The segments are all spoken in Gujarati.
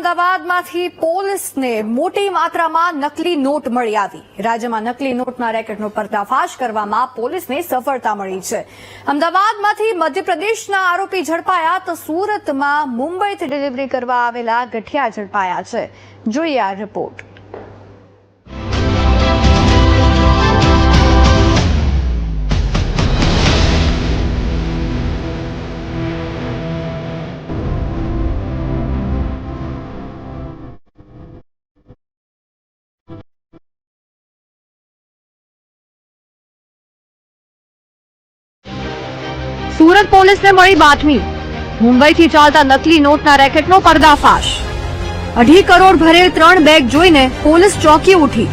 અમદાવાદમાંથી પોલીસને મોટી માત્રામાં નકલી નોટ મળી આવી. રાજ્યમાં નકલી નોટના રેકેટનો પર્દાફાશ કરવામાં પોલીસને સફળતા મળી છે. અમદાવાદમાંથી મધ્યપ્રદેશના આરોપી ઝડપાયા તો સુરતમાં મુંબઈથી ડિલિવરી કરવા આવેલા ગઠિયા ઝડપાયા છે. જોઈએ આ રિપોર્ટ. સુરત પોલીસને મળી બાતમી. મુંબઈથી ચાલતા નકલી નોટના રેકેટનો પર્દાફાશ. અઢી કરોડ ભરેલ ત્રણ બેગ જોઈને પોલીસ ચોકી ઉઠી.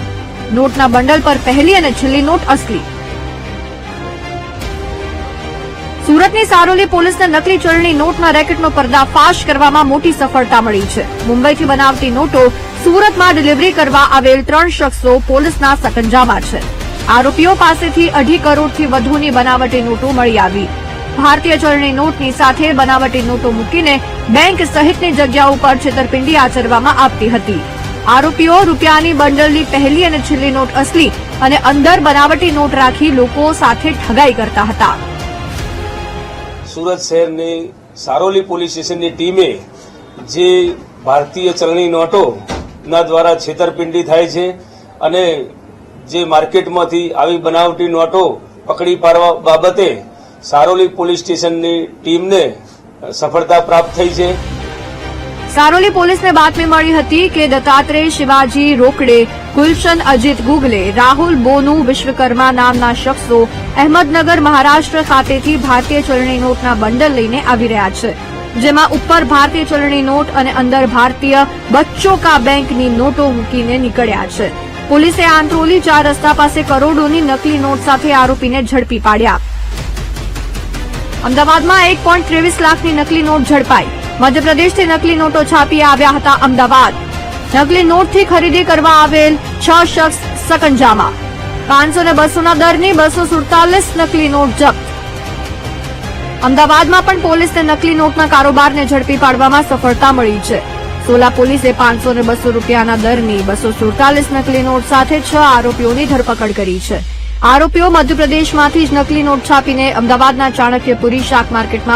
નોટના બંડલ પર પહેલી અને છેલ્લી નોટ અસલી. સુરતની સારોલી પોલીસને નકલી ચલણી નોટના રેકેટનો પર્દાફાશ કરવામાં મોટી સફળતા મળી છે. મુંબઈથી બનાવતી નોટો સુરતમાં ડિલિવરી કરવા આવેલ ત્રણ શખ્સો પોલીસના સકંજામાં છે. આરોપીઓ પાસેથી અઢી કરોડથી વધુની બનાવટી નોટો મળી આવી. ભારતીય ચલણી નોટની સાથે બનાવટી નોટો મૂકીને બેંક સહિતની જગ્યા ઉપર છેતરપિંડી આચરવામાં આવતી હતી. આરોપીઓ રૂપિયાની બંડલની પહેલી અને છેલ્લી નોટ અસલી અને અંદર બનાવટી નોટ રાખી લોકો સાથે ઠગાઈ કરતા હતા. સુરત શહેરની સારોલી પોલીસ સ્ટેશનની ટીમે જે ભારતીય ચલણી નોટોના દ્વારા છેતરપિંડી થાય છે અને જે માર્કેટમાંથી આવી બનાવટી નોટો પકડી પાડવા બાબતે સારોલી પોલીસ સ્ટેશનની ટીમને સફળતા પ્રાપ્ત થઈ છે. સારોલી પોલીસને બાતમી મળી હતી કે દત્તાત્રેય શિવાજી રોકડે, ગુલશન અજીત ગુગલે, રાહુલ બોનુ વિશ્વકર્મા નામના શખ્સો અહેમદનગર મહારાષ્ટ્ર ખાતેથી ભારતીય ચલણી નોટના બંડલ લઈને આવી રહ્યા છે. જેમાં ઉપર ભારતીય ચલણી નોટ અને અંદર ભારતીય બચ્ચો કા બેંકની નોટો મૂકીને નીકળ્યા છે. પોલીસે આંત્રોલી ચાર રસ્તા પાસે કરોડોની નકલી નોટ સાથે આરોપીને ઝડપી પાડ્યા. અમદાવાદમાં એક પોઈન્ટ ત્રેવીસ લાખની નકલી નોટ ઝડપાઈ. મધ્યપ્રદેશથી નકલી નોટો છાપી આવ્યા હતા અમદાવાદ. નકલી નોટથી ખરીદી કરવા આવેલ છ શખ્સ સકંજામાં. પાંચસો ને બસોના દરની બસો સુડતાલીસ નકલી નોટ જપ્ત. અમદાવાદમાં પણ પોલીસને નકલી નોટના કારોબારને ઝડપી પાડવામાં સફળતા મળી છે. સોલા પોલીસે પાંચસો ને બસો રૂપિયાના દરની બસો સુડતાલીસ નકલી નોટ સાથે છ આરોપીઓની ધરપકડ કરી છે. આરોપીઓ મધ્યપ્રદેશમાંથી જ નકલી નોટ છાપીને અમદાવાદના ચાણક્યપુરી શાક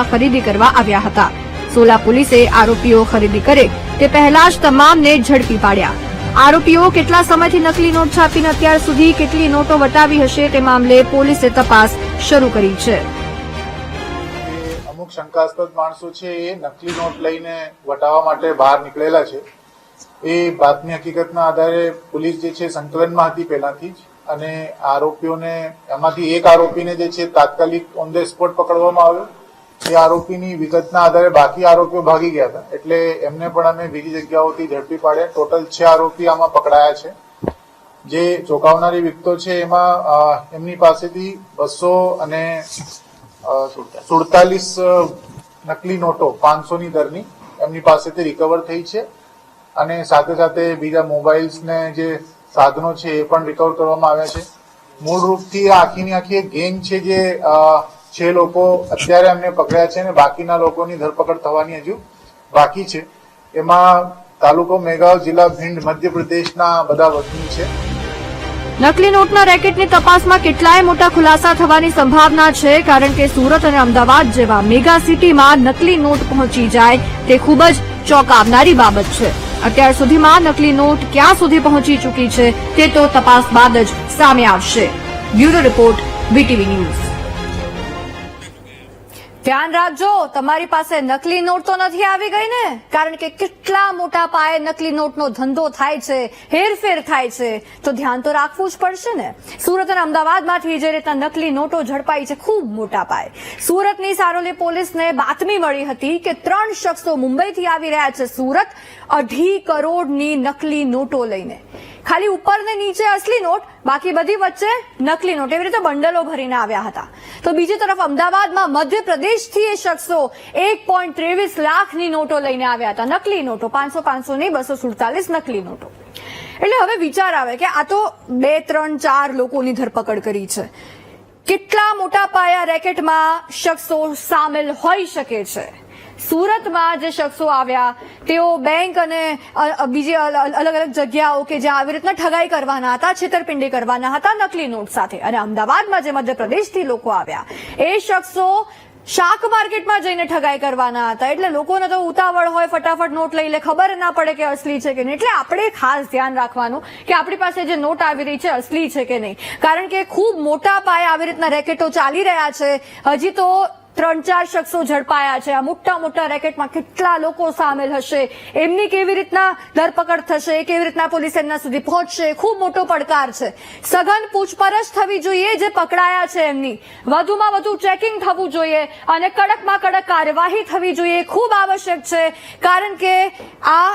ખરીદી કરવા આવ્યા હતા. સોલા પોલીસે આરોપીઓ ખરીદી કરે તે પહેલા જ તમામને ઝડપી પાડ્યા. આરોપીઓ કેટલા સમયથી નકલી નોટ છાપીને અત્યાર સુધી કેટલી નોટો વટાવી હશે તે મામલે પોલીસે તપાસ શરૂ કરી છે. અમુક શંકાસ્પદ માણસો છે એ નકલી નોટ લઈને વટાવવા માટે બહાર નીકળેલા છે. એ બાતમી હકીકતના આધારે પોલીસ જે છે સંકલનમાં હતી પહેલાથી જ. અને આરોપીઓને, એમાંથી એક આરોપીને જે છે તાત્કાલિક ઓન ધ સ્પોટ પકડવામાં આવ્યો. એ આરોપીની વિગતના આધારે બાકી આરોપીઓ ભાગી ગયા હતા. એટલે એમને પણ અમે બીજી જગ્યાઓથી ઝડપી પાડ્યા. ટોટલ છ આરોપી આમાં પકડાયા છે. જે ચોંકાવનારી વિગતો છે એમાં એમની પાસેથી બસો અને સુડતાલીસ નકલી નોટો પાંચસોની દરની એમની પાસેથી રિકવર થઈ છે. અને સાથે સાથે બીજા મોબાઈલ્સને જે સાધનો છે એ પણ રિકવર કરવામાં આવ્યા છે. મૂળ રૂપથી આખીની આખી ગેંગ છે જે છે લોકો અત્યારે અમને પકડ્યા છે અને બાકીના લોકોની ધરપકડ થવાની હજુ બાકી છે. એમાં તાલુકો મેઘાવ જિલ્લા ભીંડ, મધ્યપ્રદેશના બધા વતની છે. નકલી નોટના રેકેટની તપાસમાં કેટલાય મોટા ખુલાસા થવાની સંભાવના છે, કારણ કે સુરત અને અમદાવાદ જેવા મેગા સિટીમાં નકલી નોટ પહોંચી જાય તે ખૂબ જ ચોંકાવનારી બાબત છે. અત્યાર સુધીમાં નકલી નોટ ક્યાં સુધી પહોંચી ચૂકી છે તે તો તપાસ બાદ જ સામે આવશે. Bureau report BTV news. ધ્યાન રાખજો, તમારી પાસે નકલી નોટ તો નથી આવી ગઈ ને? કારણ કે કેટલા મોટા પાયે નકલી નોટનો ધંધો થાય છે, હેરફેર થાય છે. તો ધ્યાન તો રાખવું જ પડશે ને. સુરત અને અમદાવાદમાંથી જે રીતના નકલી નોટો ઝડપાઈ છે ખૂબ મોટા પાયે. સુરતની સારોલી પોલીસને બાતમી મળી હતી કે ત્રણ શખ્સો મુંબઈથી આવી રહ્યા છે સુરત અઢી કરોડની નકલી નોટો લઈને. ખાલી ઉપર ને નીચે અસલી નોટ, બાકી બધી વચ્ચે નકલી નોટ. એવી રીતે બંડલો ભરીને આવ્યા હતા. તો બીજી તરફ અમદાવાદમાં મધ્યપ્રદેશથી એ શખ્સો એક પોઈન્ટ ત્રેવીસ લાખની નોટો લઈને આવ્યા હતા. નકલી નોટો, પાંચસો પાંચસો નહીં, બસો સુડતાલીસ નકલી નોટો. એટલે હવે વિચાર આવે કે આ તો બે, ત્રણ, ચાર લોકોની ધરપકડ કરી છે. કેટલા મોટા પાયા રેકેટમાં શખ્સો સામેલ હોઈ શકે છે? સુરતમાં જે શખ્સો આવ્યા, તેઓ બેંક અને બીજી અલ- અલ- અલગ અલગ જગ્યાઓ કે જ્યાં આવી રીતના ઠગાઈ કરવાના હતા, છેતરપિંડી કરવાના હતા, નકલી નોટ સાથે. અને અમદાવાદમાં જે મધ્યપ્રદેશથી લોકો આવ્યા, એ શખ્સો શાક માર્કેટમાં જઈને ઠગાઈ કરવાના હતા. એટલે લોકોને તો ઉતાવળ હોય, ફટાફટ નોટ લઈ લે, ખબર ના પડે કે અસલી છે કે નહીં. એટલે આપણે ખાસ ધ્યાન રાખવાનું કે આપણી પાસે જે નોટ આવી રહી છે, અસલી છે કે નહીં. કારણ કે ખૂબ મોટા પાયે આવી રીતના રેકેટો ચાલી રહ્યા છે. હજી તો ત્રણ ચાર શખ્સો ઝડપાયા છે. આ મોટા મોટા રેકેટમાં કેટલા લોકો સામેલ હશે? એમની કેવી રીતના ધરપકડ થશે? કેવી રીતના પોલીસ એમના સુધી પહોંચશે? ખૂબ મોટો પડકાર છે. સઘન પૂછપરછ થવી જોઈએ જે પકડાયા છે એમની. વધુમાં વધુ ચેકિંગ થવું જોઈએ અને કડકમાં કડક કાર્યવાહી થવી જોઈએ ખૂબ આવશ્યક છે, કારણ કે આ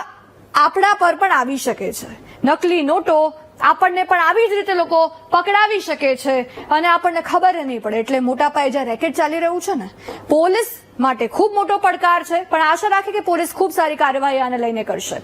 આપણા પર પણ આવી શકે છે. નકલી નોટો આપણને પણ આવી જ રીતે લોકો પકડાવી શકે છે અને આપણને ખબર નહીં પડે. એટલે મોટા પાયે જ્યાં રેકેટ ચાલી રહ્યું છે ને, પોલીસ માટે ખૂબ મોટો પડકાર છે, પણ આશા રાખે કે પોલીસ ખૂબ સારી કાર્યવાહી આને લઈને કરશે.